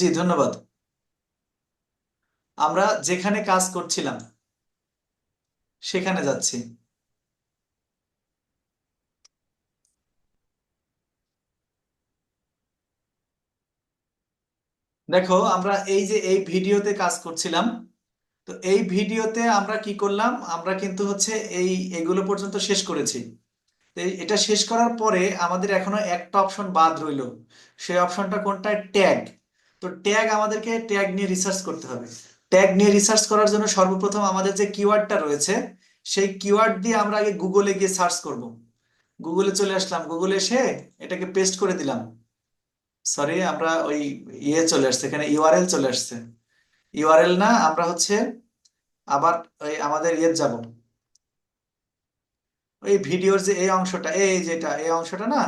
জি, ধন্যবাদ। আমরা যেখানে কাজ করছিলাম, সেখানে যাচ্ছি। দেখো, আমরা এই যে এই ভিডিওতে কাজ করছিলাম, তো এই ভিডিওতে আমরা কি করলাম? আমরা কিন্তু হচ্ছে এই এগুলো পর্যন্ত শেষ করেছি। এটা শেষ করার পরে আমাদের এখনও একটা অপশন বাদ রইল। সেই অপশনটা কোনটা? ট্যাগ। তো ট্যাগ আমাদেরকে ট্যাগ নিয়ে রিসার্চ করতে হবে। ট্যাগ নিয়ে রিসার্চ করার জন্য সর্বপ্রথম আমাদের যে কিওয়ার্ডটা রয়েছে, সেই কিওয়ার্ড দিয়ে আমরা আগে গুগলে গিয়ে সার্চ করব। গুগলে চলে আসলাম। গুগলে এসে এটাকে পেস্ট করে দিলাম। সরি আমরা ওই ইয়ে চলে আসছে, এখানে ইউআরএল চলে আসছে। ইউআরএল না, আমরা হচ্ছে আবার ওই আমাদের ইয়ে যাব। ওই ভিডিওর যে এই অংশটা, এই যেটা, এই অংশটা না,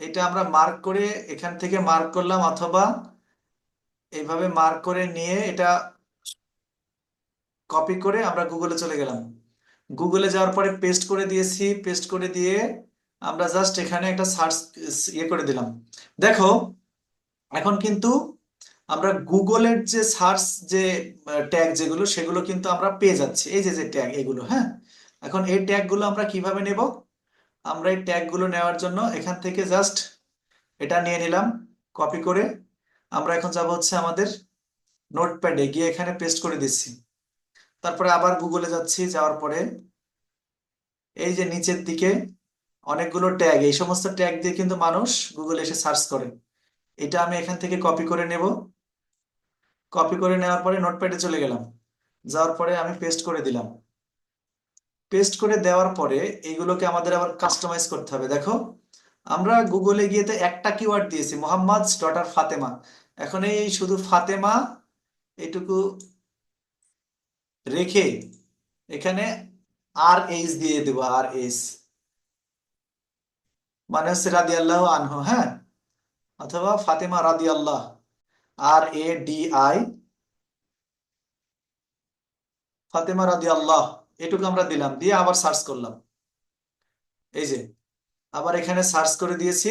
এটা আমরা মার্ক করে এখান থেকে মার্ক করলাম অথবা এইভাবে মার্ক করে নিয়ে এটা কপি করে আমরা গুগলে চলে গেলাম। গুগলে যাওয়ার পরে পেস্ট করে দিয়েছি পেস্ট করে দিয়ে আমরা জাস্ট এখানে একটা সার্চ ইয়ে করে দিলাম। দেখো, এখন কিন্তু আমরা গুগলের যে সার্চ যে ট্যাগ যেগুলো, সেগুলো কিন্তু আমরা পেয়ে যাচ্ছি। এই যে যে ট্যাগ এগুলো হ্যাঁ? এখন এই ট্যাগগুলো আমরা কীভাবে নেব? আমরা এই ট্যাগগুলো নেওয়ার জন্য এখান থেকে জাস্ট এটা নিয়ে নিলাম কপি করে আমরা এখন যাব হচ্ছে আমাদের নোটপ্যাডে গিয়ে এখানে পেস্ট করে দিচ্ছি। তারপরে আবার গুগলে যাচ্ছি, যাওয়ার পরে এই যে নিচের দিকে অনেকগুলো ট্যাগ এই সমস্ত ট্যাগ দিয়ে কিন্তু মানুষ গুগলে এসে সার্চ করে। এটা আমি এখান থেকে কপি করে নেব। কপি করে নেওয়ার পরে নোটপ্যাডে চলে গেলাম। যাওয়ার পরে আমি পেস্ট করে দিলাম। পেস্ট করে দেওয়ার পরে এইগুলোকে আমাদের আবার কাস্টমাইজ করতে হবে। দেখো, আমরা গুগলে গিয়ে তো একটা কিওয়ার্ড দিয়েছি মোহাম্মদ ডটার ফাতেমা এখন এই শুধু ফাতেমা এইটুকু রেখে এখানে আর এইচ দিয়ে দেবো আর এইচ মানে হচ্ছে রাদি আল্লাহ আনহু হ্যাঁ? অথবা ফাতেমা রাদি আল্লাহ আর এ ডি আই ফাতেমা রাদি আল্লাহ এটুকু আমরা দিলাম, দিয়ে আবার সার্চ করলাম। এই যে, আবার এখানে সার্চ করে দিয়েছি।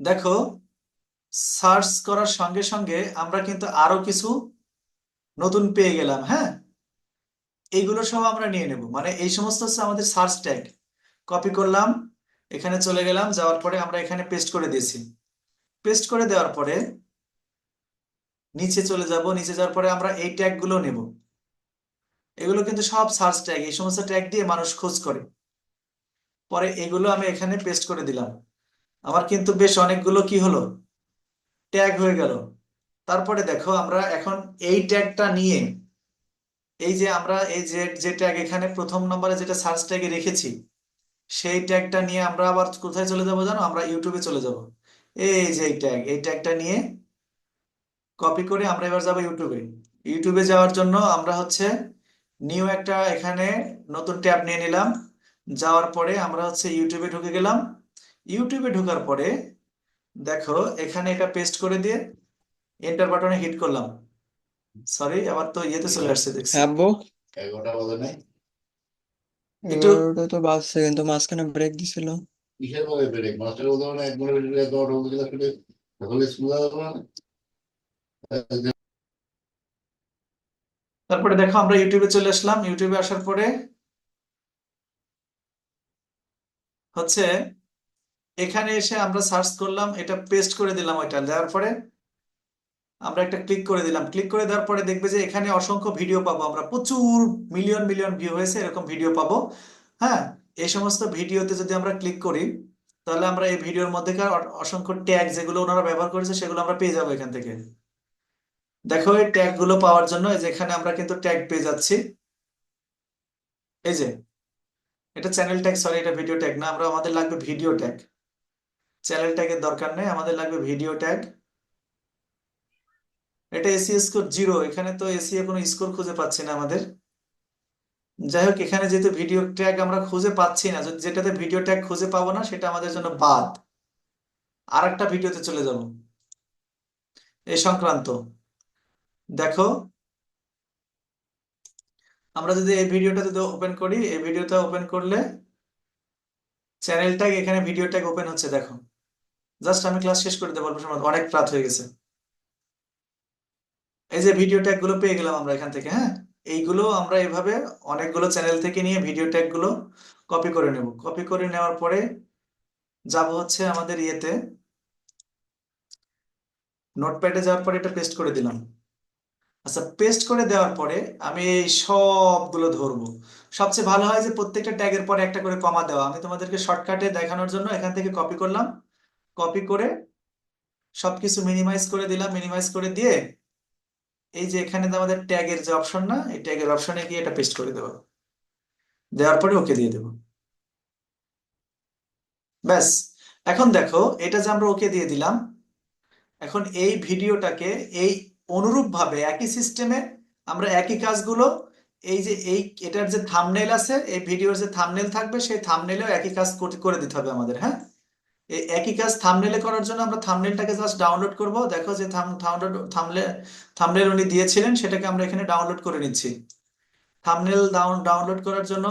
দেখো সার্চ করার সঙ্গে সঙ্গে আমরা কিন্তু আরও কিছু নতুন পেয়ে গেলাম হ্যাঁ? এইগুলো সব আমরা নিয়ে নেব। মানে এই সমস্ত হচ্ছে আমাদের সার্চ ট্যাগ। কপি করলাম, এখানে চলে গেলাম, যাওয়ার পরে আমরা এখানে পেস্ট করে দিয়েছি। পেস্ট করে দেওয়ার পরে নিচে চলে যাব, নিচে যাওয়ার পরে আমরা এই ট্যাগগুলো নেব। এগুলো কিন্তু সব সার্চ ট্যাগ, এই সমস্ত ট্যাগ দিয়ে মানুষ খোঁজ করে। পরে এগুলো আমি এখানে পেস্ট করে দিলাম। আমার কিন্তু বেশ অনেকগুলো কি হলো? ট্যাগ হয়ে গেল। তারপরে দেখো আমরা এখন এই ট্যাগটা নিয়ে, এই যে আমরা এই যে যে ট্যাগ এখানে প্রথম নম্বরে যেটা সার্চ ট্যাগে রেখেছি, সেই ট্যাগটা নিয়ে আমরা আবার কোথায় চলে যাব জানো? আমরা ইউটিউবে চলে যাব। এই যে এই ট্যাগ এই ট্যাগটা নিয়ে কপি করে আমরা এবার যাব ইউটিউবে ইউটিউবে যাওয়ার জন্য আমরা হচ্ছে নিউ একটা এখানে নতুন ট্যাব নিয়ে নিলাম। যাওয়ার পরে আমরা হচ্ছে ইউটিউবে ঢুকে গেলাম। ইউটিউবে ঢোকার পরে দেখো এখানে এটা পেস্ট করে দিয়ে এন্টার বাটনে হিট করলাম। সরি আবার তো ইয়েতে চলে আসছে দেখছি। হ্যাঁ আব্বু এগারোটা বাজে নাই। একটু- এগারোটা তো বাজছে কিন্তু মাঝখানে ব্রেক দিছিল। কিসের মধ্যে ব্রেক মাস্টার উদাহরণ এক মিনিট দশ হতে গেলে আসলে সকালে স্কুল যাওয়া না তারপরে দেখো আমরা ইউটিউবে চলে আসলাম। ইউটিউবে আসার পরে হচ্ছে এখানে এসে আমরা সার্চ করলাম, এটা পেস্ট করে দিলাম ওইটা দেওয়ার পরে আমরা একটা ক্লিক করে দিলাম। ক্লিক করে দেওয়ার পরে দেখবে যে এখানে অসংখ্য ভিডিও পাবো আমরা, প্রচুর মিলিয়ন মিলিয়ন ভিউ হয়েছে, এরকম ভিডিও পাবো। হ্যাঁ এই সমস্ত ভিডিওতে যদি আমরা ক্লিক করি, তাহলে আমরা এই ভিডিওর মধ্যেকার অসংখ্য ট্যাগ যেগুলো ওনারা ব্যবহার করেছে, সেগুলো আমরা পেয়ে যাব এখান থেকে। দেখো, এই ট্যাগগুলো পাওয়ার জন্য এই যে এখানে আমরা কিন্তু ট্যাগ পেয়ে যাচ্ছি। এই যে, এটা চ্যানেল ট্যাগ সরি এটা ভিডিও ট্যাগ না, আমরা, আমাদের লাগবে ভিডিও ট্যাগ চ্যানেল ট্যাগের দরকার নেই, আমাদের লাগবে ভিডিও ট্যাগ। এটা এসি স্কোর জিরো এখানে তো এসি কোনো স্কোর খুঁজে পাচ্ছি না আমাদের। যাই হোক, এখানে যেহেতু ভিডিও ট্যাগ আমরা খুঁজে পাচ্ছি না, যদি যেটাতে ভিডিও ট্যাগ খুঁজে পাবো না, সেটা আমাদের জন্য বাদ। আর একটা ভিডিওতে চলে যাব। এ সংক্রান্ত। দেখো, আমরা যদি এই ভিডিওটা যদি ওপেন করি, এই ভিডিওটা ওপেন করলে চ্যানেল ট্যাগ এখানে ভিডিও ট্যাগ ওপেন হচ্ছে, দেখো। জাস্ট আমি ক্লাস শেষ করে দেবো, অল্প সময়। অনেক রাত হয়ে গেছে। এই যে ভিডিও ট্যাগগুলো পেয়ে গেলাম আমরা এখান থেকে হ্যাঁ? এইগুলো আমরা এভাবে অনেকগুলো চ্যানেল থেকে নিয়ে ভিডিও ট্যাগগুলো কপি করে নেব। কপি করে নেওয়ার পরে যাব হচ্ছে আমাদের ইয়েতে। নোটপ্যাডে যাওয়ার পরে এটা পেস্ট করে দিলাম। আচ্ছা পেস্ট করে দেওয়ার পরে আমি এই সবগুলো ধরবো। সবচেয়ে ভালো হয় যে প্রত্যেকটা ট্যাগের পরে একটা করে কমা দেওয়া। আমি তোমাদেরকে শর্টকাটে দেখানোর জন্য এখান থেকে কপি করলাম। কপি করে সবকিছু মিনিমাইজ করে দিলাম মিনিমাইজ করে দিয়ে এই যে এখানে আমাদের ট্যাগের যে অপশন না, এই ট্যাগের অপশনে গিয়ে এটা পেস্ট করে দেবো। দেওয়ার পরে ওকে দিয়ে দেবো। ব্যাস, এখন দেখো, এটা যে আমরা ওকে দিয়ে দিলাম, এখন এই ভিডিওটাকে এই অনুরূপভাবে একই সিস্টেমে আমরা একই কাজগুলো, এই যে এই, এটার যে থামনেল আছে, এই ভিডিওর যে থামনেল থাকবে, সেই থামনেলেও একই কাজ করে দিতে হবে আমাদের হ্যাঁ? একই কাজ থামনেলে করার জন্য আমরা থামনেলটাকে জাস্ট ডাউনলোড করব। দেখো যে থাম্বনেল থাম্বনেল উনি দিয়েছিলেন, সেটাকে আমরা এখানে ডাউনলোড করে নিচ্ছি। থামনেল ডাউন ডাউনলোড করার জন্য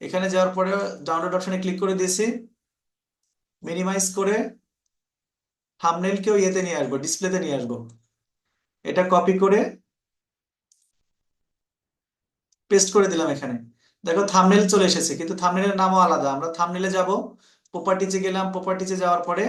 এখানে যাওয়ার পরে ডাউনলোড অপশনে ক্লিক করে দিয়েছি। মিনিমাইজ করে থাম্বনেলকেও ইয়েতে নিয়ে আসব ডিসপ্লেতে নিয়ে আসব। এটা কপি করে পেস্ট করে দিলাম এখানে। দেখো থামনেল চলে এসেছে, কিন্তু থামনেলের নামও আলাদা। আমরা থামনেলে যাব প্রপার্টিজে গেলাম প্রপার্টিজে যাওয়ার পরে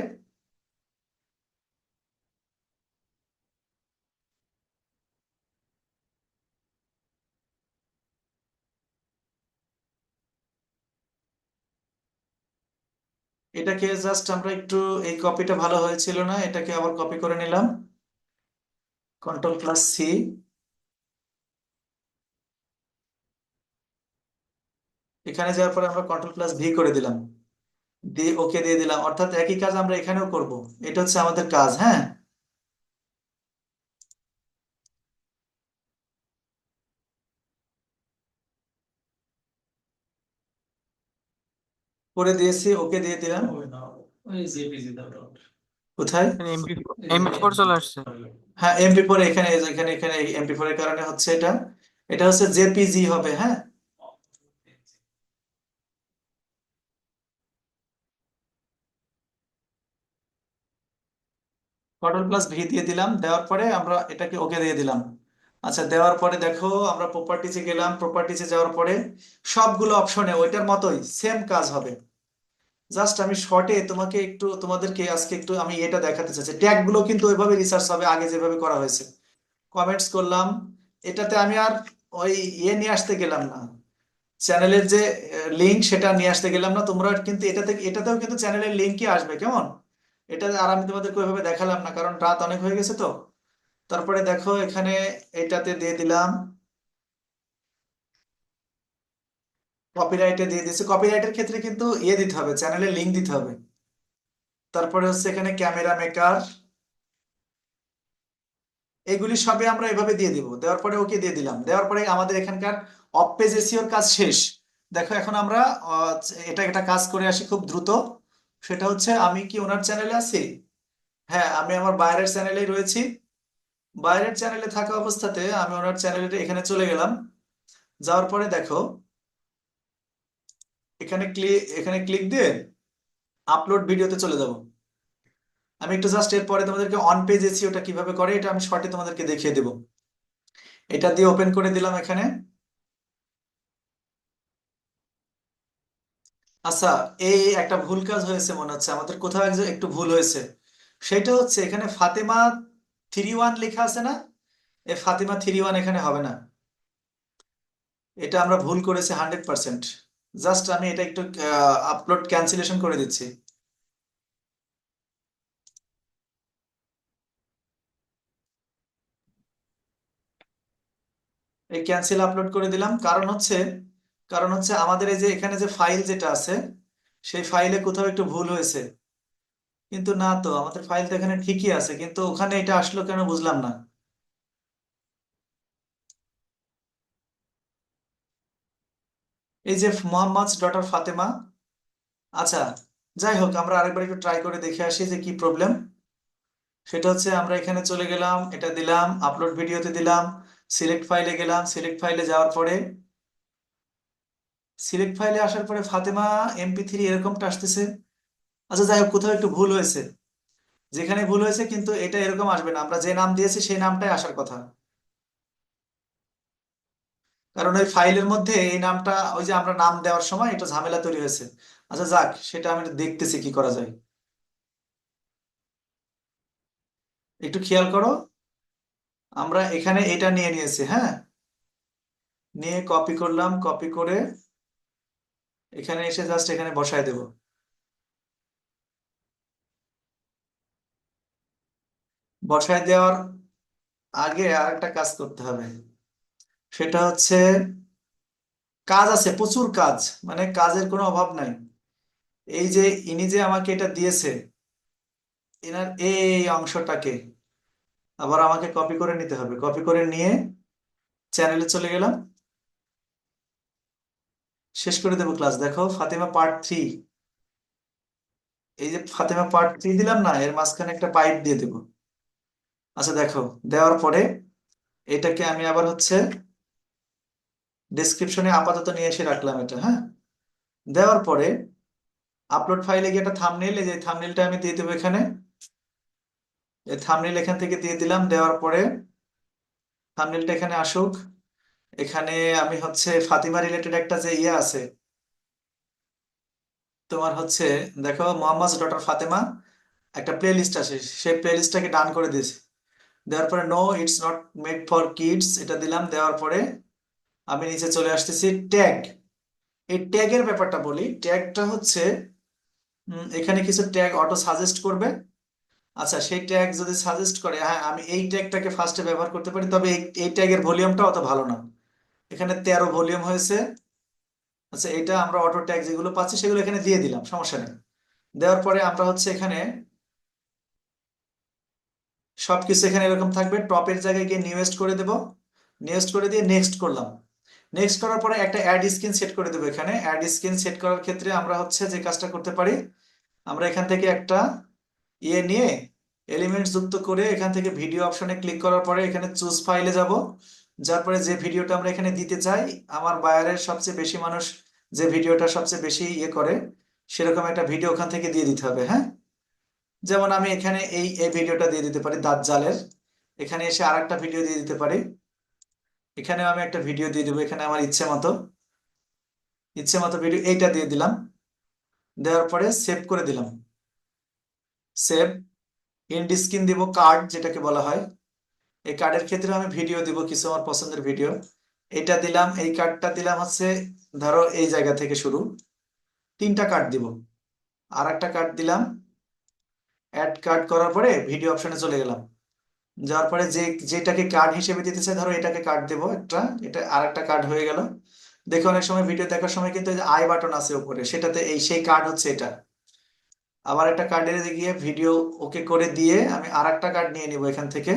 এটাকে জাস্ট আমরা একটু, এই কপিটা ভালো হয়েছিল না, এটাকে আবার কপি করে নিলাম। কন্ট্রোল প্লাস সি এখানে যাওয়ার পরে আমরা কন্ট্রোল প্লাস ভি করে দিলাম। দিয়ে ওকে দিয়ে দিলাম। অর্থাৎ একই কাজ আমরা এখানেও করব। এটা হচ্ছে আমাদের কাজ হ্যাঁ? করে দিয়েছি ওকে দিয়ে দিলাম। কোথায়? এমপি এমপি ফোর চলে আসছে। হ্যাঁ এমপি ফোর এখানে এখানে এখানে এমপি ফোর এর কারণে হচ্ছে এটা। এটা হচ্ছে জেপিজি হবে হ্যাঁ? কন্ট্রোল প্লাস ভি দিয়ে দিলাম, দেওয়ার পরে আমরা এটাকে ওকে দিয়ে দিলাম। আচ্ছা দেওয়ার পরে দেখো, আমরা প্রপার্টিজে গেলাম প্রপার্টিজে যাওয়ার পরে সবগুলো অপশনে ওইটার মতোই সেম কাজ হবে। জাস্ট আমি শর্টে তোমাকে একটু, তোমাদেরকে আজকে একটু আমি এটা দেখাতে চাচ্ছি। ট্যাগগুলো কিন্তু ওইভাবে রিসার্চ হবে, আগে যেভাবে করা হয়েছে। কমেন্টস করলাম, এটাতে আমি আর ওই ইয়ে নিয়ে আসতে গেলাম না। চ্যানেলের যে লিংক সেটা নিয়ে আসতে গেলাম না। তোমরা কিন্তু এটাতে, এটাতেও কিন্তু চ্যানেলের লিঙ্কই আসবে, কেমন? এটা আর আমি তোমাদেরকে ওইভাবে দেখালাম না, কারণ রাত অনেক হয়ে গেছে তো। তারপরে দেখো এখানে এটাতে দিয়ে দিলাম। কপিরাইটে দিয়ে দিয়েছি। কপিরাইটের ক্ষেত্রে কিন্তু ইয়ে দিতে হবে চ্যানেলের লিংক দিতে হবে। তারপরে হচ্ছে এখানে ক্যামেরা মেকার এগুলি সবে আমরা এভাবে দিয়ে দিব। দেওয়ার পরে ওকে দিয়ে দিলাম। দেওয়ার পরে আমাদের এখানকার অফ পেজ এসিওর কাজ শেষ। দেখো এখন আমরা এটা একটা কাজ করে আসি খুব দ্রুত। সেটা হচ্ছে আমি কি ওনার চ্যানেলে আছি? হ্যাঁ আমি আমার বাইরের চ্যানেলেই রয়েছি। বাইরের চ্যানেলে থাকা অবস্থাতে আমি ওনার চ্যানেলে এখানে চলে গেলাম। যাওয়ার পরে দেখো, এখানে ক্লিক এখানে ক্লিক দিয়ে আপলোড ভিডিওতে চলে যাব। আমি একটু জাস্ট এরপরে তোমাদেরকে অন পেজ এসি ওটা কীভাবে করে, এটা আমি শর্টে তোমাদেরকে দেখিয়ে দেব। এটা দিয়ে ওপেন করে দিলাম এখানে। আচ্ছা এই একটা ভুল কাজ হয়েছে মনে হচ্ছে। আমাদের কোথাও এক একটু ভুল হয়েছে। সেটা হচ্ছে এখানে ফাতেমা থ্রি ওয়ান লেখা আছে না? এই ফাতেমা থ্রি ওয়ান এখানে হবে না। এটা আমরা ভুল করেছি হান্ড্রেড পার্সেন্ট জাস্ট আমি এটা একটু আপলোড ক্যান্সেলেশন করে দিচ্ছি। এই ক্যান্সেল আপলোড করে দিলাম। কারণ হচ্ছে কারণ হচ্ছে আমাদের এই যে এখানে যে ফাইল যেটা আছে, সেই ফাইলে কোথাও একটু ভুল হয়েছে। কিন্তু না তো, আমাদের ফাইল তো এখানে ঠিকই আছে, কিন্তু ওখানে এটা আসলো কেন বুঝলাম না। এই যে মোহাম্মদ ডটার ফাতেমা আচ্ছা যাই হোক, আমরা আরেকবার একটু ট্রাই করে দেখে আসি যে কি প্রবলেম সেটা হচ্ছে আমরা এখানে চলে গেলাম, এটা দিলাম আপলোড ভিডিওতে দিলাম সিলেক্ট ফাইলে গেলাম সিলেক্ট ফাইলে যাওয়ার পরে সিলেক্ট ফাইলে আসার পরে ফাতেমা এমপি থ্রি এরকমটা আসতেছে। আচ্ছা যাই হোক, কোথাও একটু ভুল হয়েছে। যেখানে ভুল হয়েছে, কিন্তু এটা এরকম আসবে না। আমরা যে নাম দিয়েছি, সেই নামটাই আসার কথা। কারণ ওই ফাইলের মধ্যে এই নামটা, ওই যে আমরা নাম দেওয়ার সময় একটা ঝামেলা তৈরি হয়েছে। আচ্ছা যাক, সেটা আমি দেখতেছি কি করা যায়। একটু খেয়াল করো। আমরা এখানে এটা নিয়ে নিয়েছি হ্যাঁ? নিয়ে কপি করলাম কপি করে এখানে এসে জাস্ট এখানে বসায় দেব। বসায় দেওয়ার আগে আর একটা কাজ করতে হবে। সেটা হচ্ছে কাজ আছে, প্রচুর কাজ মানে কাজের কোনো অভাব নাই। এই যে ইনি যে আমাকে এটা দিয়েছে, এনার এই অংশটাকে আবার আমাকে কপি করে নিতে হবে। কপি করে নিয়ে চ্যানেলে চলে গেলাম। শেষ করে দেবো ক্লাস দেখো, ফাতেমা পার্ট থ্রি এই যে ফাতেমা পার্ট থ্রি দিলাম না, এর মাঝখানে একটা পাইপ দিয়ে দেবো। আচ্ছা দেখো, দেওয়ার পরে এটাকে আমি আবার হচ্ছে ডেসক্রিপশনে আপাতত নিয়ে এসে রাখলাম এটা হ্যাঁ? দেওয়ার পরে আপলোড ফাইলে গিয়ে একটা থাম্বনেল এই যে থাম্বনেলটা আমি দিয়ে দেবো এখানে। এই থাম্বনেল এখান থেকে দিয়ে দিলাম। দেওয়ার পরে থাম্বনেলটা এখানে আসুক। এখানে আমি হচ্ছে ফাতিমা রিলেটেড একটা যে ইয়ে আছে, তোমার হচ্ছে দেখো মোহাম্মদ ডটার ফাতেমা একটা প্লে লিস্ট আছে, সেই প্লে লিস্টটাকে ডান করে দিয়েছি। দেওয়ার পরে no it's not made for kids এটা দিলাম, দেওয়ার পরে আমি নিচে চলে আসতেছি ট্যাগ এই ট্যাগের ব্যাপারটা বলি ট্যাগটা হচ্ছে এখানে কিছু ট্যাগ অটো সাজেস্ট করবে। আচ্ছা সেই ট্যাগ যদি সাজেস্ট করে হ্যাঁ আমি এই ট্যাগটাকে ফার্স্টে ব্যবহার করতে পারি, তবে এই ট্যাগের ভলিউমটা অত ভালো না। এখানে তেরো ভলিউম হয়েছে। আচ্ছা এটা আমরা অটো ট্যাগ যেগুলো পাচ্ছি সেগুলো এখানে দিয়ে দিলাম, সমস্যা নেই। দেওয়ার পরে আমরা হচ্ছে এখানে সবকিছু এখানে এরকম থাকবে। টপের জায়গায় গিয়ে নিউয়েস্ট করে দেব। নিউয়েস্ট করে দিয়ে নেক্সট করলাম। নেক্সট করার পরে একটা অ্যাড স্ক্রিন সেট করে দেবো এখানে। অ্যাড স্ক্রিন সেট করার ক্ষেত্রে আমরা হচ্ছে যে কাজটা করতে পারি, আমরা এখান থেকে একটা ইয়ে নিয়ে এলিমেন্টস যুক্ত করে এখান থেকে ভিডিও অপশনে ক্লিক করার পরে এখানে চুজ ফাইলে যাব। যার পরে যে ভিডিওটা আমরা এখানে দিতে চাই, আমার বায়ারের সবচেয়ে বেশি মানুষ যে ভিডিওটা সবচেয়ে বেশি ইয়ে করে, সেরকম একটা ভিডিও ওখান থেকে দিয়ে দিতে হবে হ্যাঁ? যেমন আমি এখানে এই এই ভিডিওটা দিয়ে দিতে পারি দাঁত জালের এখানে এসে আর একটা ভিডিও দিয়ে দিতে পারি। এখানেও আমি একটা ভিডিও দিয়ে দেবো, এখানে আমার ইচ্ছে মতো। ইচ্ছে মতো ভিডিও, এইটা দিয়ে দিলাম। দেওয়ার পরে সেভ করে দিলাম। সেভ স্ক্রিন দিব কার্ড, যেটাকে বলা হয়। এই কার্ডের ক্ষেত্রে আমি ভিডিও দিব, কিছু আমার পছন্দের ভিডিও এইটা দিলাম, এই কার্ডটা দিলাম হচ্ছে, ধরো এই জায়গা থেকে শুরু। তিনটা কার্ড দিব। আর একটা কার্ড দিলাম। অ্যাড কার্ড করার পরে ভিডিও অপশনে চলে গেলাম। যাওয়ার পরে যে, যেটাকে কার্ড হিসেবে দিতে চাই, ধরো এটাকে কার্ড দেবো একটা। এটা আর একটা কার্ড হয়ে গেল। দেখো অনেক সময় ভিডিও দেখার সময় কিন্তু আই বাটন আছে উপরে, সেটাতে এই সেই কার্ড হচ্ছে এটা। আবার একটা কার্ডের গিয়ে ভিডিও ওকে করে দিয়ে আমি আর একটা কার্ড নিয়ে নিব এখান থেকে।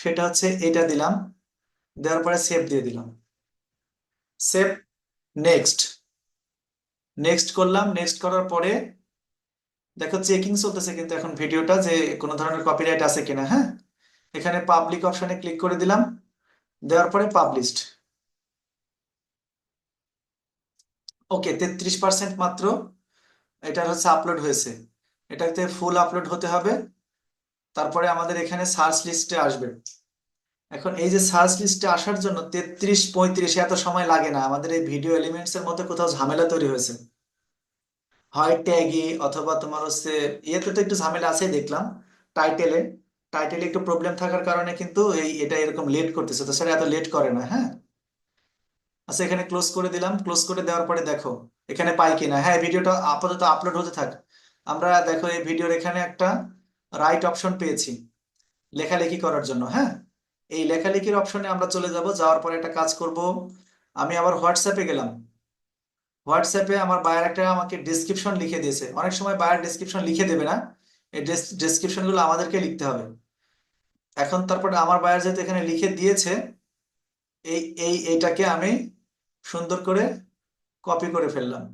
সেটা হচ্ছে এটা দিলাম, দেওয়ার পরে সেভ দিয়ে দিলাম। সেভ নেক্সট নেক্সট করলাম নেক্সট করার পরে, দেখো চেকিং চলতেছে কিন্তু এখন ভিডিওটা যে কোনো ধরনের কপিরাইট আছে কিনা হ্যাঁ? এখানে পাবলিক অপশনে ক্লিক করে দিলাম, দেওয়ার পরে পাবলিশড ওকে তেত্রিশ পার্সেন্ট মাত্র এটা হচ্ছে আপলোড হয়েছে। এটাতে ফুল আপলোড হতে হবে। তারপরে আমাদের এখানে সার্চ লিস্টে আসবে। এখন এই যে সার্চ লিস্টে আসার জন্য তেত্রিশ, পঁয়ত্রিশ, এত সময় লাগে না। আমাদের এই ভিডিও এলিমেন্টস এর মধ্যে কোথাও ঝামেলা তৈরি হয়েছে। হয় ট্যাগে অথবা তোমার হচ্ছে, ইয়েতে তো একটু ঝামেলা আছে দেখলাম টাইটেলে টাইটেলে একটু প্রবলেম থাকার কারণে কিন্তু এই, এটা এরকম লেট করতেছে। তো তাছাড়া এত লেট করে না হ্যাঁ? আচ্ছা এখানে ক্লোজ করে দিলাম। ক্লোজ করে দেওয়ার পরে দেখো, এখানে পাই কিনা? হ্যাঁ ভিডিওটা আপাতত আপলোড হতে থাক। আমরা দেখো এই ভিডিওর এখানে একটা রাইট অপশন পেয়েছি, লেখালেখি করার জন্য হ্যাঁ? এই লেখালেখির অপশনে আমরা চলে যাব, যাওয়ার পরে একটা কাজ করব, আমি আবার হোয়াটসঅ্যাপে গেলাম। হোয়াটসঅ্যাপে আমার বায়ার একটা আমাকে ডেসক্রিপশন লিখে দিয়েছে। অনেক সময় বায়ার ডেসক্রিপশন লিখে দেবে না, এই ডেসক্রিপশনগুলো আমাদেরকে লিখতে হবে। এখন তারপরে আমার বায়ার যেহেতু এখানে লিখে দিয়েছে, এই এই এইটাকে আমি সুন্দর করে কপি করে ফেললাম।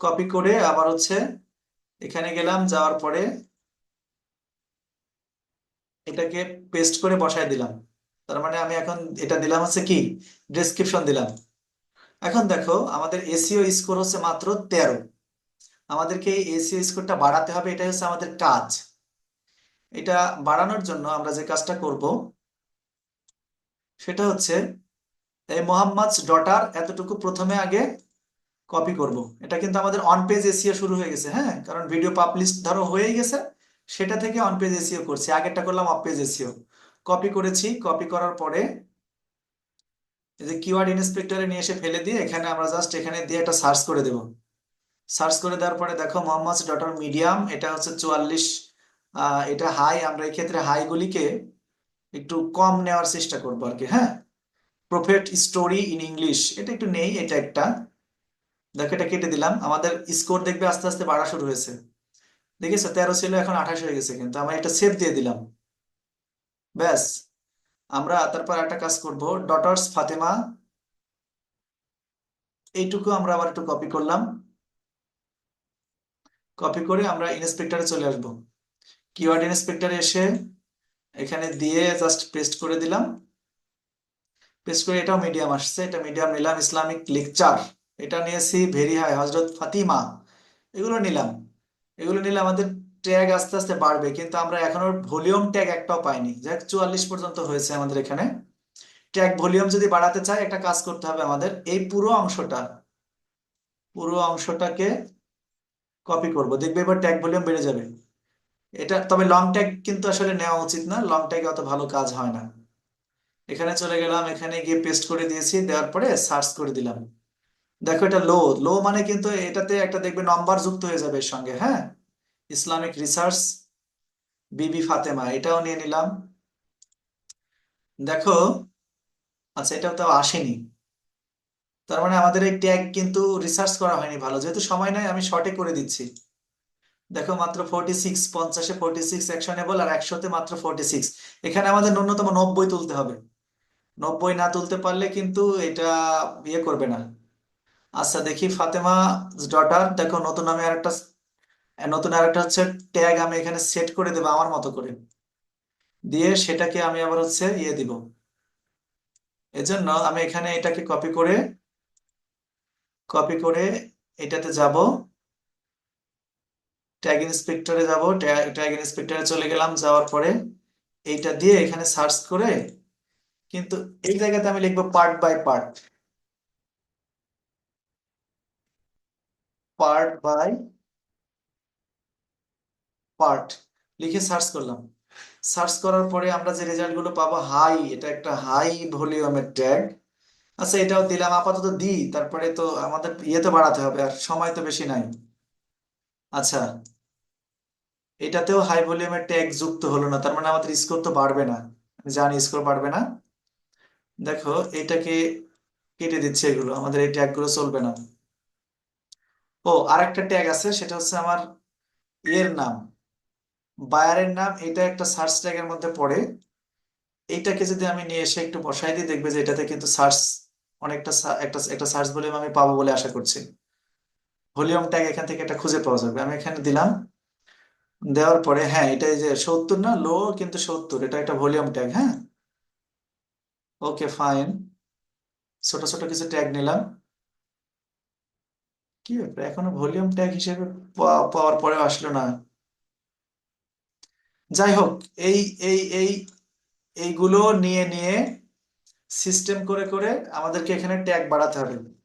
কপি করে আবার হচ্ছে এখানে গেলাম, যাওয়ার পরে এটাকে পেস্ট করে বসায় দিলাম। তার মানে আমি এখন এটা দিলাম হচ্ছে কি? ডেসক্রিপশন দিলাম। এখন দেখো, আমাদের এসিও স্কোর হচ্ছে মাত্র তেরো। আমাদেরকে এসিও স্কোরটা বাড়াতে হবে, এটাই হচ্ছে আমাদের কাজ। এটা বাড়ানোর জন্য আমরা যে কাজটা করব, সেটা হচ্ছে এই মোহাম্মদ's ডটার এতটুকু প্রথমে আগে কপি করব। এটা কিন্তু আমাদের অন পেজ এসিও শুরু হয়ে গেছে হ্যাঁ? কারণ ভিডিও পাবলিশ ধরো হয়েই গেছে, সেটা থেকে অন পেজ এসিও করছি। আগেরটা করলাম অফ পেজ এসিও। কপি করেছি কপি করার পরে এই যে কিওয়ার্ড ইন্সপেক্টরে নিয়ে এসে ফেলে দিয়ে এখানে আমরা জাস্ট এখানে দিয়ে একটা সার্চ করে দেব। সার্চ করে দেওয়ার পরে দেখো মোহাম্মদ ডটার মিডিয়াম এটা হচ্ছে চুয়াল্লিশ এটা হাই আমরা এই ক্ষেত্রে হাইগুলিকে একটু কম নেওয়ার চেষ্টা করব আর কি হ্যাঁ? প্রফেট স্টোরি ইন ইংলিশ এটা একটু নেই, এটা একটা। দেখো, এটা কেটে দিলাম। আমাদের স্কোর দেখবে আস্তে আস্তে বাড়া শুরু হয়েছে। দেখেছ? তেরো ছিল, এখন আঠাশ হয়ে গেছে কিন্তু আমরা এটা সেভ দিয়ে দিলাম। ব্যাস। আমরা তারপর একটা কাজ করব। ডটার্স ফাতেমা। এইটুকু আমরা আবার একটু কপি করলাম। কপি করে আমরা ইন্সপেক্টরে চলে আসব। কিওয়ার্ড ইন্সপেক্টরে এসে এখানে দিয়ে জাস্ট পেস্ট করে দিলাম। পেস্ট করে এটাও মিডিয়াম আসছে। এটা মিডিয়াম নিলাম ইসলামিক লেকচার এটা নিয়েছি ভেরি হাই হজরত ফাতিমা। এগুলো নিলাম। এগুলো নিলে আমাদের ট্যাগ আস্তে আস্তে বাড়বে, কিন্তু আমরা এখনও ভলিউম ট্যাগ একটাও পাইনি। যাক, চুয়াল্লিশ পর্যন্ত হয়েছে আমাদের এখানে। ট্যাগ ভলিউম যদি বাড়াতে চাই, একটা কাজ করতে হবে আমাদের। এই পুরো অংশটা, পুরো অংশটাকে কপি করব। দেখবে এবার ট্যাগ ভলিউম বেড়ে যাবে। এটা, তবে লং ট্যাগ কিন্তু আসলে নেওয়া উচিত না। লং ট্যাগে অত ভালো কাজ হয় না। এখানে চলে গেলাম, এখানে গিয়ে পেস্ট করে দিয়েছি, দেওয়ার পরে সার্চ করে দিলাম। দেখো এটা লো লো মানে কিন্তু এটাতে একটা দেখবে নম্বর যুক্ত হয়ে যাবে এর সঙ্গে হ্যাঁ? ইসলামিক রিসার্চ বিবি ফাতেমা এটাও নিয়ে নিলাম। দেখো আচ্ছা এটাও তো আসেনি। তার মানে আমাদের এই ট্যাগ কিন্তু রিসার্চ করা হয়নি ভালো, যেহেতু সময় নাই, আমি শর্টে করে দিচ্ছি। দেখো, মাত্র ফোরটি সিক্স পঞ্চাশে ফোরটি সিক্স অ্যাকশনেবল আর একশোতে মাত্র ফোরটি সিক্স এখানে আমাদের ন্যূনতম নব্বই তুলতে হবে। নব্বই না তুলতে পারলে কিন্তু এটা ইয়ে করবে না। আচ্ছা দেখি ফাতেমা ডটার দেখো নতুন আমি আরেকটা নতুন আরেকটা হচ্ছে ট্যাগ আমি এখানে সেট করে দেবো আমার মতো করে। দিয়ে সেটাকে আমি আবার হচ্ছে ইয়ে দিব। এজন্য আমি এখানে এটাকে কপি করে কপি করে এটাতে যাব। ট্যাগ ইন্সপেক্টরে যাব ট্যাগ ইন্সপেক্টরে চলে গেলাম, যাওয়ার পরে এইটা দিয়ে এখানে সার্চ করে, কিন্তু এই জায়গাতে আমি লিখব part by part part by part লিখে সার্চ করলাম। সার্চ করার পরে আমরা যে রেজাল্টগুলো পাবো হাই এটা একটা হাই ভলিউমের ট্যাগ আচ্ছা এটাও দিলাম, আপাতত দিই, তারপরে তো আমাদের ইয়েতে বাড়াতে হবে, আর সময় তো বেশি নাই। আচ্ছা এটাতেও হাই ভলিউমের ট্যাগ যুক্ত হলো না, তার মানে আমাদের স্কোর তো বাড়বে না। জানি স্কোর বাড়বে না। দেখো, এটাকে কেটে দিচ্ছে এগুলো, আমাদের এই ট্যাগগুলো চলবে না। ও, আরেকটা ট্যাগ আছে, সেটা হচ্ছে আমার ইয়ের নাম। বায়ারের নাম, এটা একটা সার্চ ট্যাগের মধ্যে পড়ে। এইটাকে যদি আমি নিয়ে এসে একটু বসাই দিই, দেখবে যে এটাতে কিন্তু সার্চ অনেকটা একটা একটা সার্চ ভলিউম আমি পাবো বলে আশা করছি। ভলিউম ট্যাগ এখান থেকে এটা খুঁজে পাওয়া যাবে। আমি এখানে দিলাম। দেওয়ার পরে হ্যাঁ এটা যে সত্তর না লো কিন্তু সত্তর, এটা একটা ভলিউম ট্যাগ হ্যাঁ? ওকে ফাইন ছোট ছোট কিছু ট্যাগ নিলাম। কি ব্যাপার এখনও ভলিউম ট্যাগ হিসেবে পাওয়া- পাওয়ার পরে আসলো না। যাই হোক, এই এই এই, এইগুলো নিয়ে নিয়ে সিস্টেম করে করে আমাদেরকে এখানে ট্যাগ বাড়াতে হবে।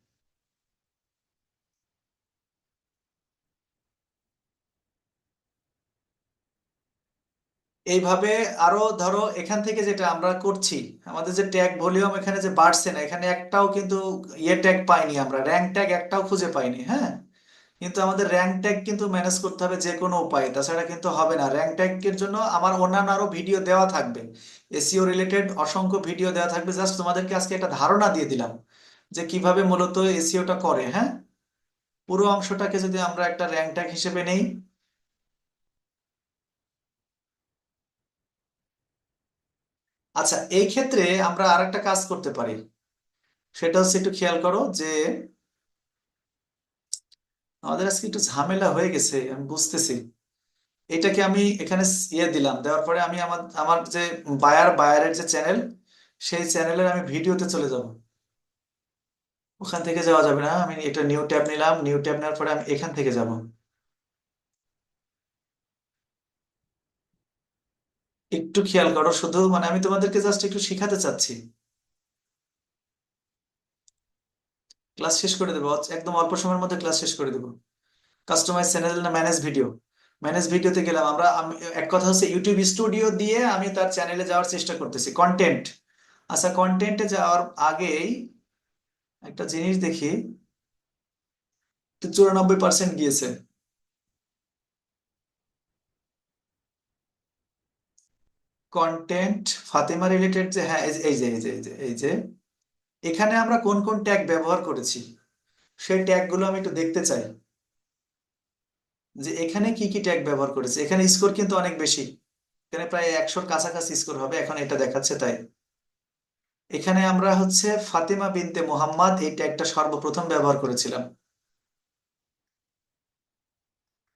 এইভাবে আরও ধরো এখান থেকে যেটা আমরা করছি, আমাদের যে ট্যাগ ভলিউম এখানে যে বাড়ছে না, এখানে একটাও কিন্তু ইয়ে ট্যাগ পাইনি আমরা র্যাঙ্ক ট্যাগ একটাও খুঁজে পাইনি হ্যাঁ? কিন্তু আমাদের র্যাঙ্ক ট্যাগ কিন্তু ম্যানেজ করতে হবে যে কোনো উপায়ে, তাছাড়া কিন্তু হবে না। র্যাঙ্ক ট্যাগের জন্য আমার অন্যান্য আরও ভিডিও দেওয়া থাকবে এসিও রিলেটেড অসংখ্য ভিডিও দেওয়া থাকবে জাস্ট তোমাদেরকে আজকে একটা ধারণা দিয়ে দিলাম, যে কীভাবে মূলত এসিওটা করে হ্যাঁ? পুরো অংশটাকে যদি আমরা একটা র্যাঙ্ক ট্যাগ হিসেবে নেই আচ্ছা এই ক্ষেত্রে আমরা আর একটা কাজ করতে পারি। সেটা হচ্ছে একটু খেয়াল করো যে আমাদের আজকে একটু ঝামেলা হয়ে গেছে, আমি বুঝতেছি। এটাকে আমি এখানে ইয়ে দিলাম, দেওয়ার পরে আমি আমার আমার যে বায়ার, বায়ারের যে চ্যানেল, সেই চ্যানেলের আমি ভিডিওতে চলে যাব। ওখান থেকে যাওয়া যাবে না, আমি এটা নিউ ট্যাব নিলাম, নিউ ট্যাব নেওয়ার পরে আমি এখান থেকে যাব। একটু খেয়াল করো, শুধু মানে আমি তোমাদেরকে জাস্ট একটু শিখাতে চাচ্ছি। ক্লাস শেষ করে দেবো, একদম অল্প সময়ের মধ্যে ক্লাস শেষ করে দেবো। কাস্টমাইজ চ্যানেল না ম্যানেজ ভিডিও ম্যানেজ ভিডিওতে গেলাম আমরা এক কথা হচ্ছে ইউটিউব স্টুডিও দিয়ে আমি তার চ্যানেলে যাওয়ার চেষ্টা করতেছি। কন্টেন্ট আচ্ছা কন্টেন্টে যাওয়ার আগেই একটা জিনিস দেখি চুরানব্বই পার্সেন্ট গিয়েছে। কন্টেন্ট ফাতেমা রিলেটেড যে হ্যাঁ এই যে এই যে এই যে এই যে এখানে আমরা কোন কোন ট্যাগ ব্যবহার করেছি? সেই ট্যাগগুলো আমি একটু দেখতে চাই। যে এখানে কি কি ট্যাগ ব্যবহার করেছে? এখানে স্কোর কিন্তু অনেক বেশি। এখানে প্রায় একশোর কাছাকাছি স্কোর হবে, এখন এটা দেখাচ্ছে তাই। এখানে আমরা হচ্ছে ফাতেমা বিনতে মোহাম্মদ এই ট্যাগটা সর্বপ্রথম ব্যবহার করেছিলাম।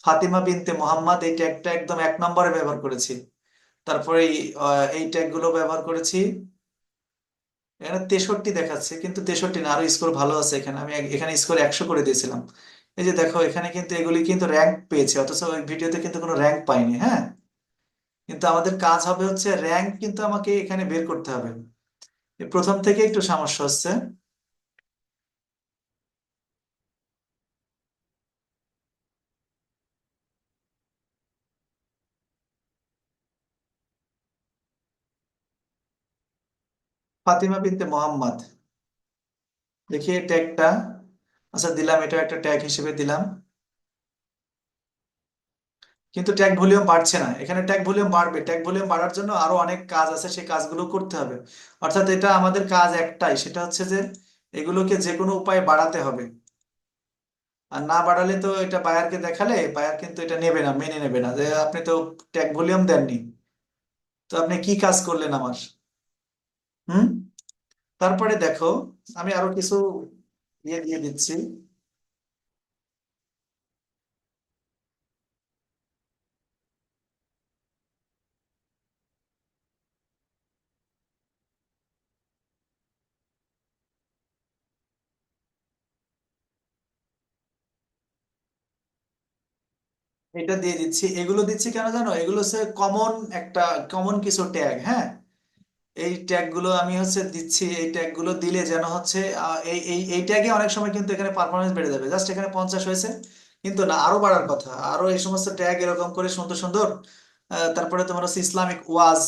ফাতেমা বিনতে মোহাম্মদ এই ট্যাগটা একদম এক নম্বরে ব্যবহার করেছি। তারপরে এই ট্যাগগুলো ব্যবহার করেছি। এখানে তেষট্টি দেখাচ্ছে, কিন্তু তেষট্টি না, আরও স্কোর ভালো আছে এখানে। আমি এখানে স্কোর একশো করে দিয়েছিলাম। এই যে দেখো, এখানে কিন্তু এগুলি কিন্তু র্যাঙ্ক পেয়েছে, অথচ ওই ভিডিওতে কিন্তু কোনো র্যাঙ্ক পাইনি হ্যাঁ? কিন্তু আমাদের কাজ হবে হচ্ছে র্যাঙ্ক কিন্তু আমাকে এখানে বের করতে হবে। প্রথম থেকে একটু সমস্যা হচ্ছে। ফাতিমা বিনতে মোহাম্মদ। দেখি এই ট্যাগটা আচ্ছা দিলাম এটা একটা ট্যাগ হিসেবে দিলাম। কিন্তু ট্যাগ ভলিউম বাড়ছে না। এখানে ট্যাগ ভলিউম বাড়বে। ট্যাগ ভলিউম বাড়ার জন্য আরও অনেক কাজ আছে, সেই কাজগুলো করতে হবে। অর্থাৎ এটা আমাদের কাজ একটাই, সেটা হচ্ছে যে এগুলোকে যে কোনো উপায়ে বাড়াতে হবে। আর না বাড়ালে তো এটা বায়ারকে দেখালে, বায়ার কিন্তু এটা নেবে না, মেনে নেবে না। যে আপনি তো ট্যাগ ভলিউম দেননি। তো আপনি কি কাজ করলেন আমার? হুম? তারপরে দেখো, আমি আরও কিছু ইয়ে দিয়ে দিচ্ছি। এটা দিয়ে দিচ্ছি। এগুলো দিচ্ছি কেন জানো? এগুলো হচ্ছে কমন একটা কমন কিছু ট্যাগ হ্যাঁ? এই ট্যাগগুলো আমি হচ্ছে দিচ্ছি, এই ট্যাগগুলো দিলে যেন হচ্ছে এই এই ট্যাগে অনেক সময় কিন্তু এখানে পারফরমেন্স বেড়ে যাবে। জাস্ট এখানে পঞ্চাশ হয়েছে, কিন্তু না, আরও বাড়ার কথা। আরও এই সমস্ত ট্যাগ এরকম করে সুন্দর সুন্দর তারপরে তোমার হচ্ছে ইসলামিক ওয়াজ।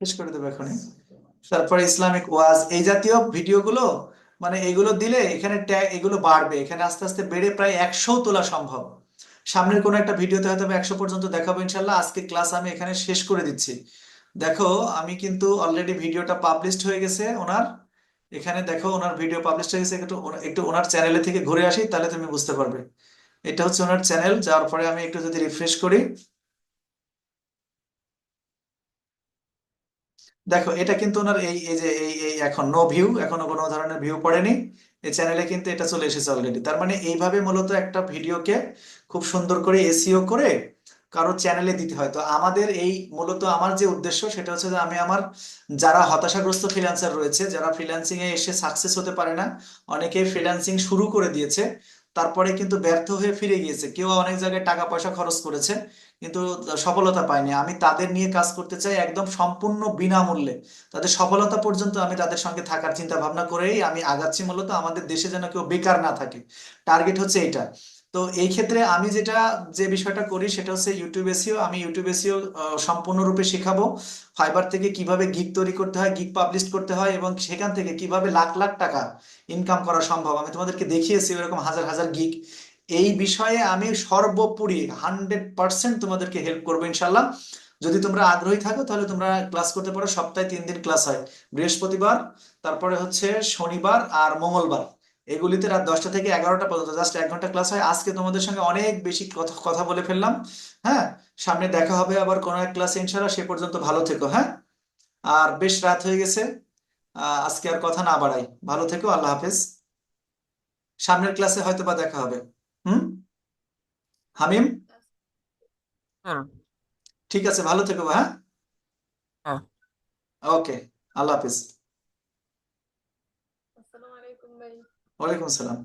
শেষ করে দেবো এখনই। তারপরে ইসলামিক ওয়াজ, এই জাতীয় ভিডিওগুলো মানে এগুলো দিলে এখানে ট্যাগ এগুলো বাড়বে। এখানে আস্তে আস্তে বেড়ে প্রায় একশো তোলা সম্ভব। সামনের কোনো একটা ভিডিওতে হয়তো একশো পর্যন্ত দেখাবো ইনশাল্লাহ। আজকে ক্লাস আমি এখানে শেষ করে দিচ্ছি। দেখো, আমি কিন্তু অলরেডি ভিডিওটা পাবলিশড হয়ে গেছে ওনার। এখানে দেখো, ওনার ভিডিও পাবলিশ হয়ে গেছে। একটু একটু ওনার চ্যানেলে থেকে ঘুরে আসি, তাহলে তুমি বুঝতে পারবে। এটা হচ্ছে ওনার চ্যানেল যাওয়ার পরে আমি একটু যদি রিফ্রেশ করি। দেখো, এটা কিন্তু ওনার এই এই যে এই এখন নো ভিউ এখনও কোনো ধরনের ভিউ পড়েনি। এই চ্যানেলে কিন্তু এটা চলে এসেছে অলরেডি তার মানে এইভাবে মূলত একটা ভিডিওকে খুব সুন্দর করে এসিও করে কারও চ্যানেলে দিতে হয়। তো আমাদের এই মূলত আমার যে উদ্দেশ্য সেটা হচ্ছে যে আমি আমার যারা হতাশাগ্রস্ত ফ্রিল্যান্সার রয়েছে, যারা ফ্রিল্যান্সিং এ এসে সাকসেস হতে পারে না, অনেকে ফ্রিল্যান্সিং শুরু করে দিয়েছে, তারপরে কিন্তু ব্যর্থ হয়ে ফিরে গিয়েছে। কেউ অনেক জায়গায় টাকা পয়সা খরচ করেছে কিন্তু সফলতা পায়নি আমি তাদের নিয়ে কাজ করতে চাই একদম সম্পূর্ণ বিনামূল্যে। তাদের সফলতা পর্যন্ত আমি তাদের সঙ্গে থাকার চিন্তা ভাবনা করেই আমি আগাচ্ছি মূলত আমাদের দেশে যেন কেউ বেকার না থাকে। টার্গেট হচ্ছে এইটা তো এই ক্ষেত্রে আমি যেটা, যে বিষয়টা করি সেটা হচ্ছে ইউটিউব এসিও আমি ইউটিউব এসিও সম্পূর্ণরূপে শেখাবো। ফাইবার থেকে কীভাবে গিগ তৈরি করতে হয় গিগ পাবলিশ করতে হয় এবং সেখান থেকে কীভাবে লাখ লাখ টাকা ইনকাম করা সম্ভব। আমি তোমাদেরকে দেখিয়েছি এরকম হাজার হাজার গিগ এই বিষয়ে আমি সর্বোপরি হান্ড্রেড পার্সেন্ট তোমাদেরকে হেল্প করব ইনশাল্লাহ যদি তোমরা আগ্রহী থাকো, তাহলে তোমরা ক্লাস করতে পারো। সপ্তাহে তিন দিন ক্লাস হয়। বৃহস্পতিবার, তারপরে হচ্ছে শনিবার আর মঙ্গলবার। এগুলিতে রাত দশটা থেকে এগারোটা পর্যন্ত জাস্ট এক ঘণ্টা ক্লাস হয়। আজকে তোমাদের সঙ্গে অনেক বেশি কথা কথা বলে ফেললাম। হ্যাঁ? সামনে দেখা হবে আবার কোনো এক ক্লাসে ইনশাল্লাহ সে পর্যন্ত ভালো থেকো হ্যাঁ? আর বেশ রাত হয়ে গেছে। আজকে আর কথা না বাড়াই। ভালো থেকো, আল্লাহ হাফেজ। সামনের ক্লাসে হয়তো বা দেখা হবে। হামিম? স্যার ঠিক আছে ভালো থেকো হ্যাঁ? হ্যাঁ। ওকে আল্লাহ হাফিজ। আসসালামু ওয়ালাইকুম আসসালাম।